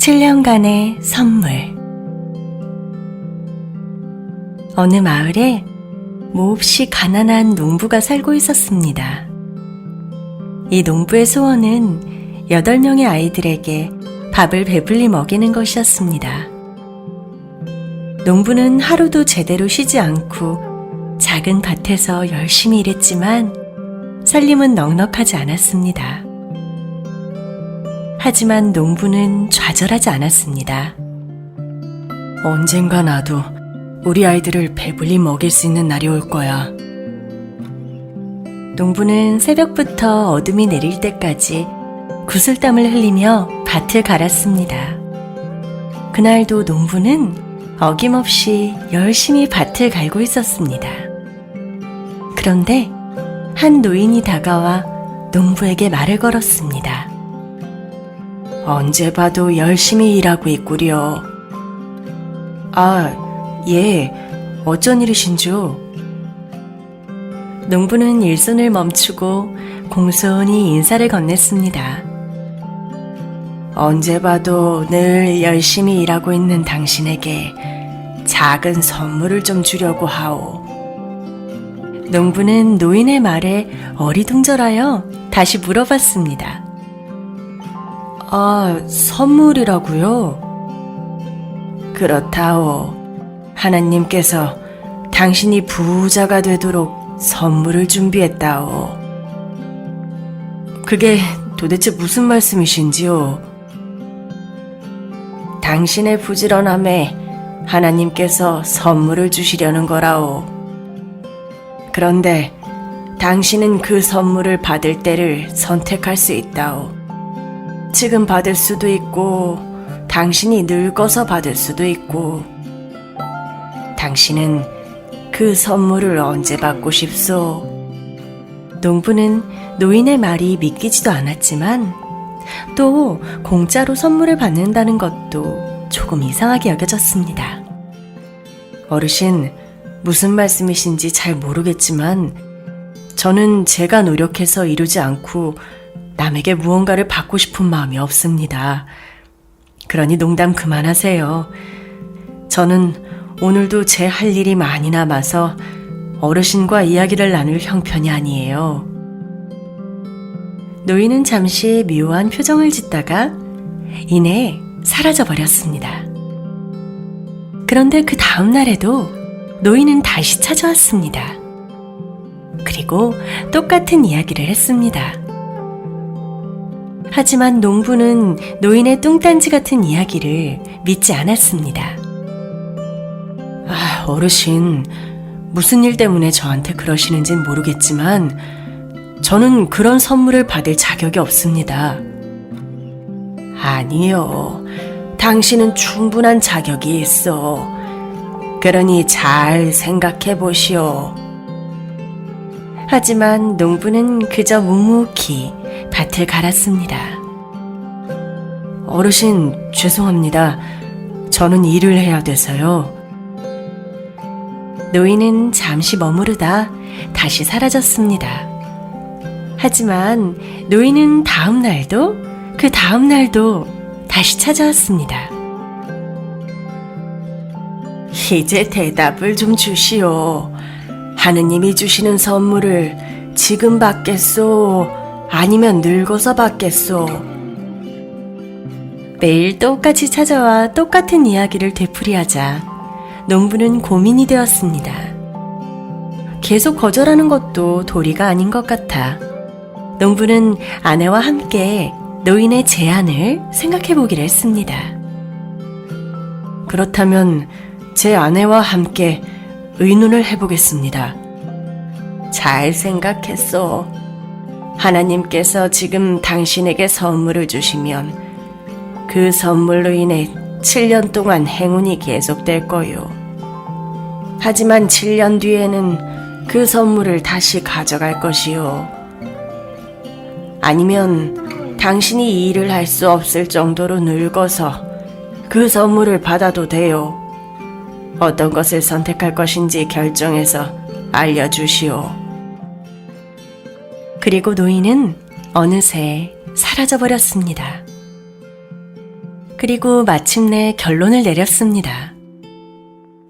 7년간의 선물 어느 마을에 몹시 가난한 농부가 살고 있었습니다. 이 농부의 소원은 8명의 아이들에게 밥을 배불리 먹이는 것이었습니다. 농부는 하루도 제대로 쉬지 않고 작은 밭에서 열심히 일했지만 살림은 넉넉하지 않았습니다. 하지만 농부는 좌절하지 않았습니다. 언젠가 나도 우리 아이들을 배불리 먹일 수 있는 날이 올 거야. 농부는 새벽부터 어둠이 내릴 때까지 구슬땀을 흘리며 밭을 갈았습니다. 그날도 농부는 어김없이 열심히 밭을 갈고 있었습니다. 그런데 한 노인이 다가와 농부에게 말을 걸었습니다. 언제 봐도 열심히 일하고 있구려. 아, 예. 어쩐 일이신지요? 농부는 일손을 멈추고 공손히 인사를 건넸습니다. 언제 봐도 늘 열심히 일하고 있는 당신에게 작은 선물을 좀 주려고 하오. 농부는 노인의 말에 어리둥절하여 다시 물어봤습니다. 아, 선물이라고요? 그렇다오. 하나님께서 당신이 부자가 되도록 선물을 준비했다오. 그게 도대체 무슨 말씀이신지요? 당신의 부지런함에 하나님께서 선물을 주시려는 거라오. 그런데 당신은 그 선물을 받을 때를 선택할 수 있다오. 지금 받을 수도 있고, 당신이 늙어서 받을 수도 있고, 당신은 그 선물을 언제 받고 싶소? 농부는 노인의 말이 믿기지도 않았지만, 또 공짜로 선물을 받는다는 것도 조금 이상하게 여겨졌습니다. 어르신, 무슨 말씀이신지 잘 모르겠지만, 저는 제가 노력해서 이루지 않고 남에게 무언가를 받고 싶은 마음이 없습니다. 그러니 농담 그만하세요. 저는 오늘도 제 할 일이 많이 남아서 어르신과 이야기를 나눌 형편이 아니에요. 노인은 잠시 묘한 표정을 짓다가 이내 사라져 버렸습니다. 그런데 그 다음 날에도 노인은 다시 찾아왔습니다. 그리고 똑같은 이야기를 했습니다. 하지만 농부는 노인의 뚱딴지 같은 이야기를 믿지 않았습니다. 아, 어르신, 무슨 일 때문에 저한테 그러시는진 모르겠지만, 저는 그런 선물을 받을 자격이 없습니다. 아니요. 당신은 충분한 자격이 있어. 그러니 잘 생각해 보시오. 하지만 농부는 그저 묵묵히 밭을 갈았습니다. 어르신, 죄송합니다. 저는 일을 해야 돼서요. 노인은 잠시 머무르다 다시 사라졌습니다. 하지만 노인은 다음 날도 그 다음 날도 다시 찾아왔습니다. 이제 대답을 좀 주시오. 하느님이 주시는 선물을 지금 받겠소? 아니면 늙어서 받겠소? 매일 똑같이 찾아와 똑같은 이야기를 되풀이하자 농부는 고민이 되었습니다. 계속 거절하는 것도 도리가 아닌 것 같아 농부는 아내와 함께 노인의 제안을 생각해 보기로 했습니다. 그렇다면 제 아내와 함께 의논을 해보겠습니다. 잘 생각했어. 하나님께서 지금 당신에게 선물을 주시면 그 선물로 인해 7년 동안 행운이 계속될 거요. 하지만 7년 뒤에는 그 선물을 다시 가져갈 것이요. 아니면 당신이 이 일을 할 수 없을 정도로 늙어서 그 선물을 받아도 돼요. 어떤 것을 선택할 것인지 결정해서 알려주시오. 그리고 노인은 어느새 사라져버렸습니다. 그리고 마침내 결론을 내렸습니다.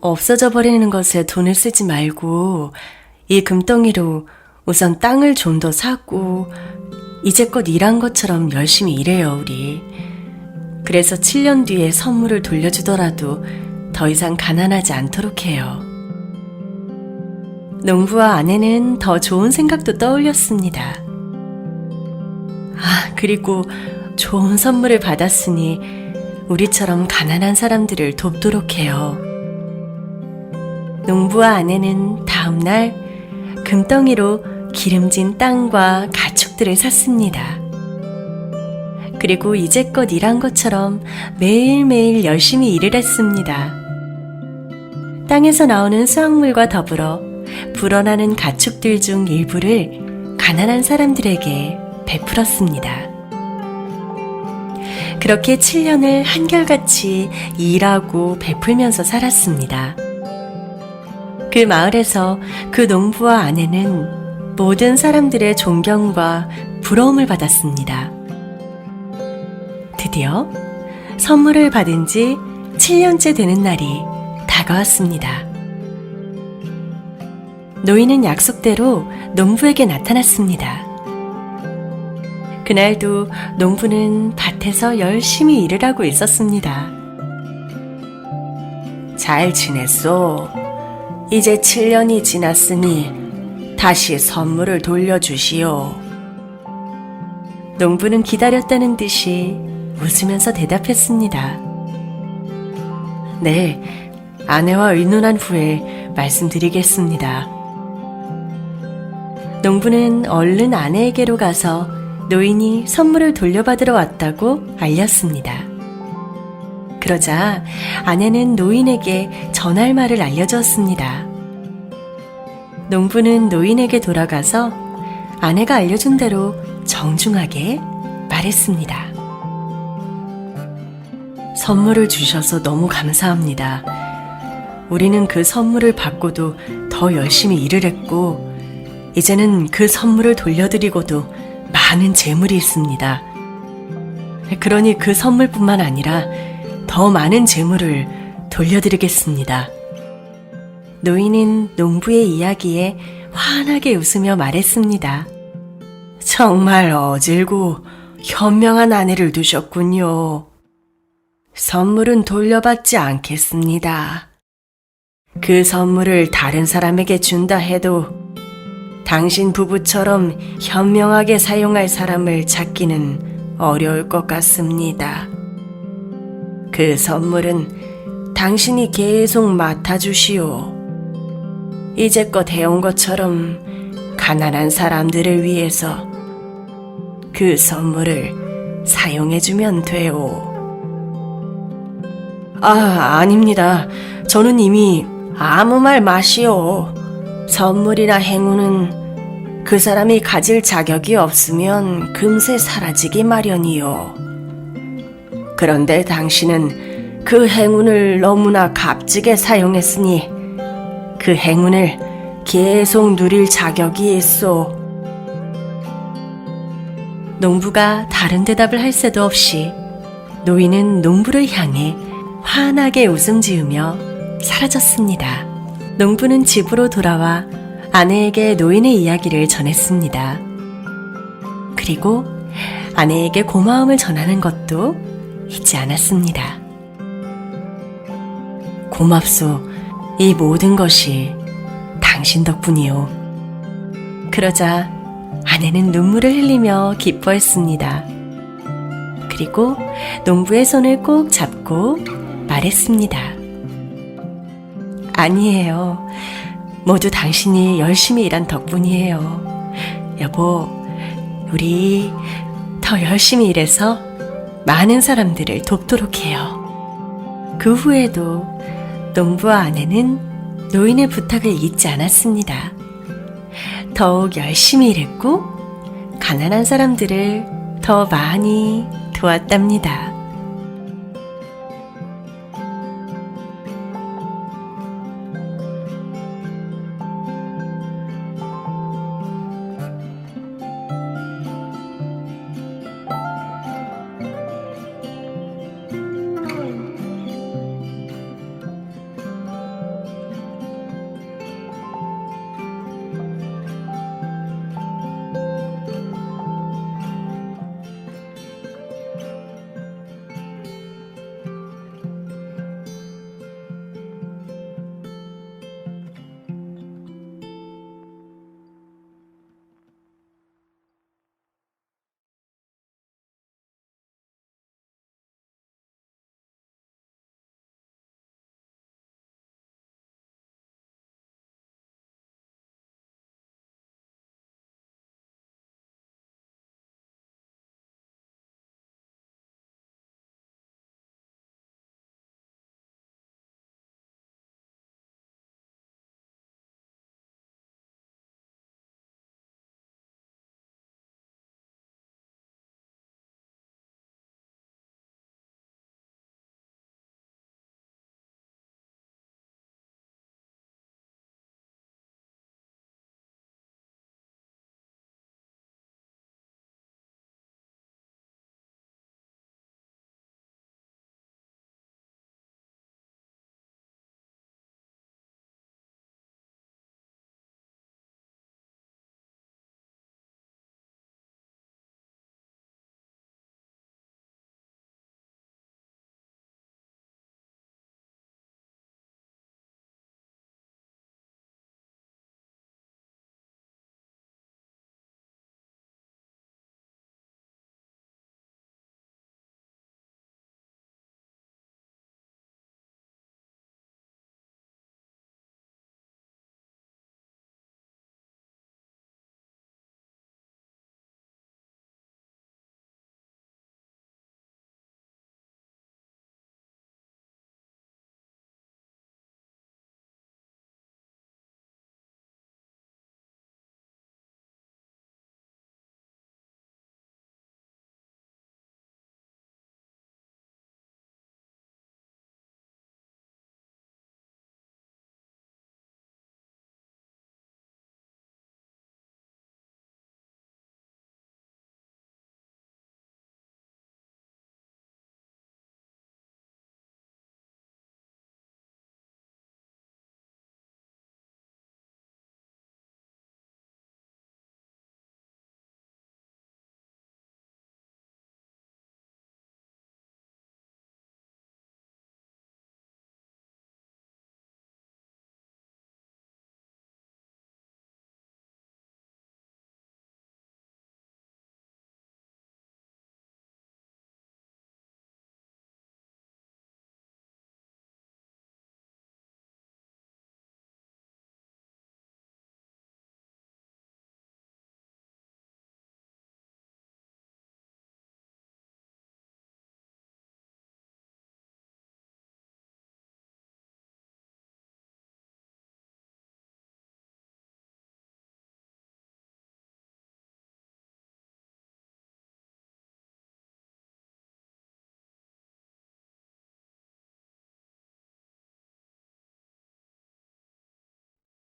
없어져 버리는 것에 돈을 쓰지 말고 이 금덩이로 우선 땅을 좀 더 사고 이제껏 일한 것처럼 열심히 일해요, 우리. 그래서 7년 뒤에 선물을 돌려주더라도 더 이상 가난하지 않도록 해요. 농부와 아내는 더 좋은 생각도 떠올렸습니다. 아, 그리고 좋은 선물을 받았으니 우리처럼 가난한 사람들을 돕도록 해요. 농부와 아내는 다음날 금덩이로 기름진 땅과 가축들을 샀습니다. 그리고 이제껏 일한 것처럼 매일매일 열심히 일을 했습니다. 땅에서 나오는 수확물과 더불어 불어나는 가축들 중 일부를 가난한 사람들에게 베풀었습니다. 그렇게 7년을 한결같이 일하고 베풀면서 살았습니다. 그 마을에서 그 농부와 아내는 모든 사람들의 존경과 부러움을 받았습니다. 드디어 선물을 받은 지 7년째 되는 날이 다가왔습니다. 노인은 약속대로 농부에게 나타났습니다. 그날도 농부는 밭에서 열심히 일을 하고 있었습니다. 잘 지냈소? 이제 7년이 지났으니 다시 선물을 돌려주시오. 농부는 기다렸다는 듯이 웃으면서 대답했습니다. 네, 아내와 의논한 후에 말씀드리겠습니다. 농부는 얼른 아내에게로 가서 노인이 선물을 돌려받으러 왔다고 알렸습니다. 그러자 아내는 노인에게 전할 말을 알려주었습니다. 농부는 노인에게 돌아가서 아내가 알려준 대로 정중하게 말했습니다. 선물을 주셔서 너무 감사합니다. 우리는 그 선물을 받고도 더 열심히 일을 했고, 이제는 그 선물을 돌려드리고도 많은 재물이 있습니다. 그러니 그 선물뿐만 아니라 더 많은 재물을 돌려드리겠습니다. 노인은 농부의 이야기에 환하게 웃으며 말했습니다. 정말 어질고 현명한 아내를 두셨군요. 선물은 돌려받지 않겠습니다. 그 선물을 다른 사람에게 준다 해도 당신 부부처럼 현명하게 사용할 사람을 찾기는 어려울 것 같습니다. 그 선물은 당신이 계속 맡아주시오. 이제껏 해온 것처럼 가난한 사람들을 위해서 그 선물을 사용해주면 돼요. 아, 아닙니다. 저는 이미 아무 말 마시오. 선물이나 행운은 그 사람이 가질 자격이 없으면 금세 사라지기 마련이요. 그런데 당신은 그 행운을 너무나 값지게 사용했으니 그 행운을 계속 누릴 자격이 있어. 농부가 다른 대답을 할 새도 없이 노인은 농부를 향해 환하게 웃음 지으며 사라졌습니다. 농부는 집으로 돌아와 아내에게 노인의 이야기를 전했습니다. 그리고 아내에게 고마움을 전하는 것도 잊지 않았습니다. 고맙소. 이 모든 것이 당신 덕분이요. 그러자 아내는 눈물을 흘리며 기뻐했습니다. 그리고 농부의 손을 꼭 잡고 말했습니다. 아니에요. 모두 당신이 열심히 일한 덕분이에요. 여보, 우리 더 열심히 일해서 많은 사람들을 돕도록 해요. 그 후에도 농부와 아내는 노인의 부탁을 잊지 않았습니다. 더욱 열심히 일했고, 가난한 사람들을 더 많이 도왔답니다.